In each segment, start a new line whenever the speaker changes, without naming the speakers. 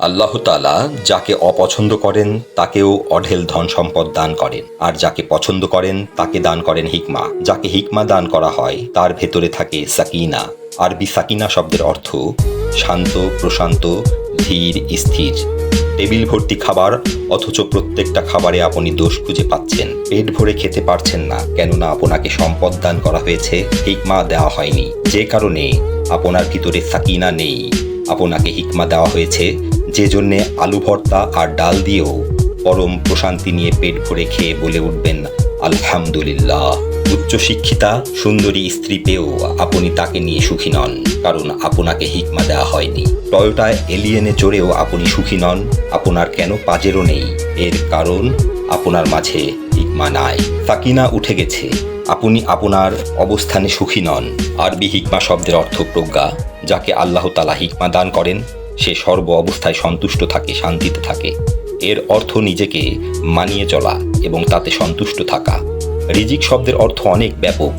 আল্লাহ তালা যাকে অপছন্দ করেন, তাকেও অঢেল ধন সম্পদ দান করেন। আর যাকে পছন্দ করেন, তাকে দান করেন হিকমা। যাকে হিকমা দান করা হয়, তার ভেতরে থাকে সাকিনা। আরবি সাকিনা শব্দের অর্থ শান্ত, প্রশান্ত, ধীর, স্থির। টেবিল ভর্তি খাবার, অথচ প্রত্যেকটা খাবারে আপনি দোষ খুঁজে পাচ্ছেন। পেট ভরে খেতে পারছেন না, কেননা আপনাকে সম্পদ দান করা হয়েছে, হিকমা দেওয়া হয়নি। যে কারণে আপনার ভিতরে সাকিনা নেই। আপনাকে হিকমা দেওয়া হয়েছে যে জন্যে আলু ভর্তা আর ডাল দিয়েও পরম প্রশান্তি নিয়ে পেট ভরে খেয়ে বলে উঠবেন, আলহামদুলিল্লাহ। উচ্চশিক্ষিতা সুন্দরী স্ত্রী পেয়েও আপনি তাকে নিয়ে সুখী নন, কারণ আপনাকে হিকমা দেওয়া হয়নি। টয়োটা এলিয়েনে চড়েও আপনি সুখী নন, আপনার কেন পাজেরও নেই? এর কারণ আপনার মাঝে হিকমা নাই। সাকিনা উঠে গেছে। আপনি আপনার অবস্থানে সুখী নন। আরবি হিকমা শব্দের অর্থ প্রজ্ঞা যাকে আল্লাহ তালা হিকমা দান করেন সে সর্ব অবস্থায় সন্তুষ্ট থাকে, শান্তিতে থাকে। এর অর্থ নিজেকে মানিয়ে চলা এবং তাতে সন্তুষ্ট থাকা। রিজিক শব্দের অর্থ অনেক ব্যাপক।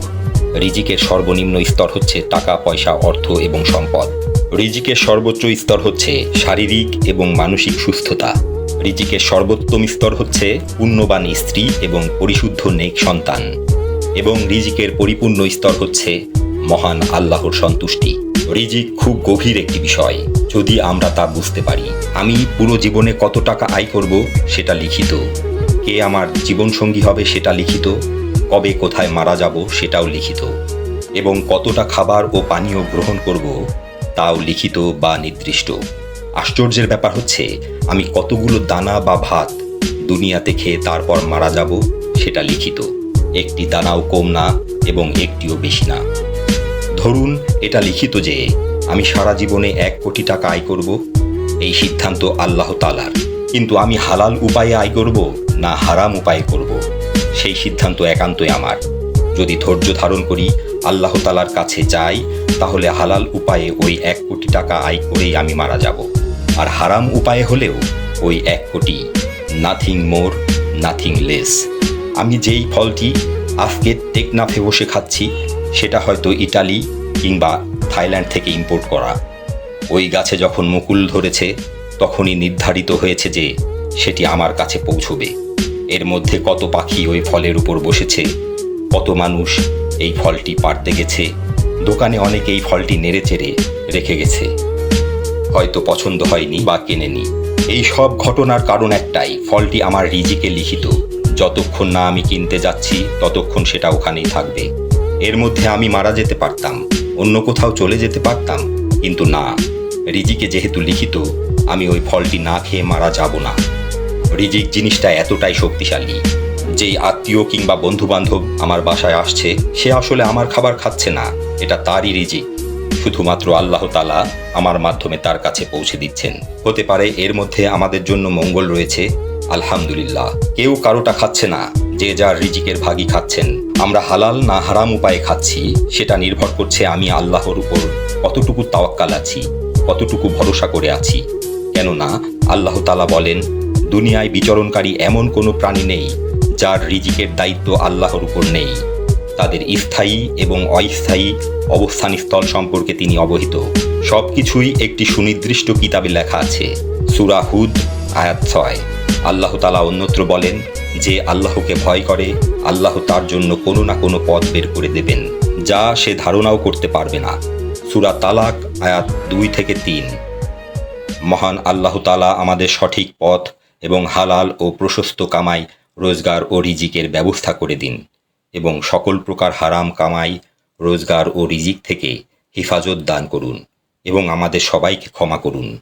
রিজিকের সর্বনিম্ন স্তর হচ্ছে টাকা, পয়সা, অর্থ এবং সম্পদ। রিজিকের সর্বোচ্চ স্তর হচ্ছে শারীরিক এবং মানসিক সুস্থতা। রিজিকের সর্বোত্তম স্তর হচ্ছে পুণ্যবান স্ত্রী এবং পরিশুদ্ধ নেক সন্তান। এবং রিজিকের পরিপূর্ণ স্তর হচ্ছে মহান আল্লাহর সন্তুষ্টি। রিজিক খুব গভীর একটি বিষয়। যদি আমরা তা বুঝতে পারি, আমি পুরো জীবনে কত টাকা আয় করব সেটা লিখিত। কে আমার জীবনসঙ্গী হবে সেটা লিখিত। কবে কোথায় মারা যাব সেটাও লিখিত। এবং কতটা খাবার ও পানীয় গ্রহণ করব তাও লিখিত বা নির্দিষ্ট। আশ্চর্যের ব্যাপার হচ্ছে, আমি কতগুলো দানা বা ভাত দুনিয়াতে খেয়ে তারপর মারা যাব সেটা লিখিত। একটি দানাও কম না এবং একটিও বেশি না। ধরুন, এটা লিখিত যে আমি সারা জীবনে এক কোটি টাকা আয় করব, এই সিদ্ধান্ত আল্লাহ তালার কিন্তু আমি হালাল উপায়ে আয় করব, না হারাম উপায়ে করব? সেই সিদ্ধান্ত একান্তই আমার। যদি ধৈর্য ধারণ করি, আল্লাহ তালার কাছে যাই, তাহলে হালাল উপায়ে ওই এক কোটি টাকা আয় করেই আমি মারা যাব। আর হারাম উপায়ে হলেও ওই এক কোটি নাথিং মোর নাথিং লেস আমি যেই ফলটি আজকে টেকনাফে বসে খাচ্ছি, সেটা হয়তো ইটালি কিংবা থাইল্যান্ড থেকে ইম্পোর্ট করা। ওই গাছে যখন মুকুল ধরেছে, তখনই নির্ধারিত হয়েছে যে সেটি আমার কাছে পৌঁছবে। এর মধ্যে কত পাখি ওই ফলের উপর বসেছে, কত মানুষ এই ফলটি পাড়তে গেছে, দোকানে অনেকে এই ফলটি নেড়ে চেড়ে রেখে গেছে। হয়তো পছন্দ হয়নি বা কেনেনি। এই সব ঘটনার কারণ একটাই, ফলটি আমার রিজিকে লিখিত। যতক্ষণ না আমি কিনতে যাচ্ছি, ততক্ষণ সেটা ওখানেই থাকবে। এর মধ্যে আমি মারা যেতে পারতাম। অন্য কোথাও চলে যেতে পারতাম, কিন্তু না। রিজিকে যেহেতু লিখিত, আমি ওই ফলটি না খেয়ে মারা যাব না। রিজিক জিনিসটা এতটাই শক্তিশালী, যেই আত্মীয় কিংবা বন্ধু বান্ধব আমার বাসায় আসছে, সে আসলে আমার খাবার খাচ্ছে না, এটা তারই রিজিক। শুধুমাত্র আল্লাহ তালা আমার মাধ্যমে তার কাছে পৌঁছে দিচ্ছেন। হতে পারে এর মধ্যে আমাদের জন্য মঙ্গল রয়েছে, আলহামদুলিল্লাহ। কেউ কারোটা খাচ্ছে না। যে যার রিজিকের ভাগই খাচ্ছেন। আমরা হালাল না হারাম উপায়ে খাচ্ছি, সেটা নির্ভর করছে আমি আল্লাহর উপর কতটুকু তাওয়াক্কাল আছি, কতটুকু ভরসা করে আছি। কেননা আল্লাহ তালা বলেন, দুনিয়ায় বিচরণকারী এমন কোনো প্রাণী নেই যার রিজিকের দায়িত্ব আল্লাহর উপর নেই। তাদের স্থায়ী এবং অস্থায়ী অবস্থান স্থল সম্পর্কে তিনি অবহিত। সব কিছুই একটি সুনির্দিষ্ট কিতাবে লেখা আছে। সুরাহুদ আয়াত ছয়। আল্লাহ তালা অন্যত্র বলেন, যে আল্লাহকে ভয় করে, আল্লাহ তার জন্য কোনো না কোনো পথ বের করে দেবেন, যা সে ধারণাও করতে পারবে না। সুরা তালাক, আয়াত দুই থেকে তিন। মহান আল্লাহ তালা আমাদের সঠিক পথ এবং হালাল ও প্রশস্ত কামাই, রোজগার ও রিজিকের ব্যবস্থা করে দিন এবং সকল প্রকার হারাম কামাই, রোজগার ও রিজিক থেকে হেফাজত দান করুন এবং আমাদের সবাইকে ক্ষমা করুন।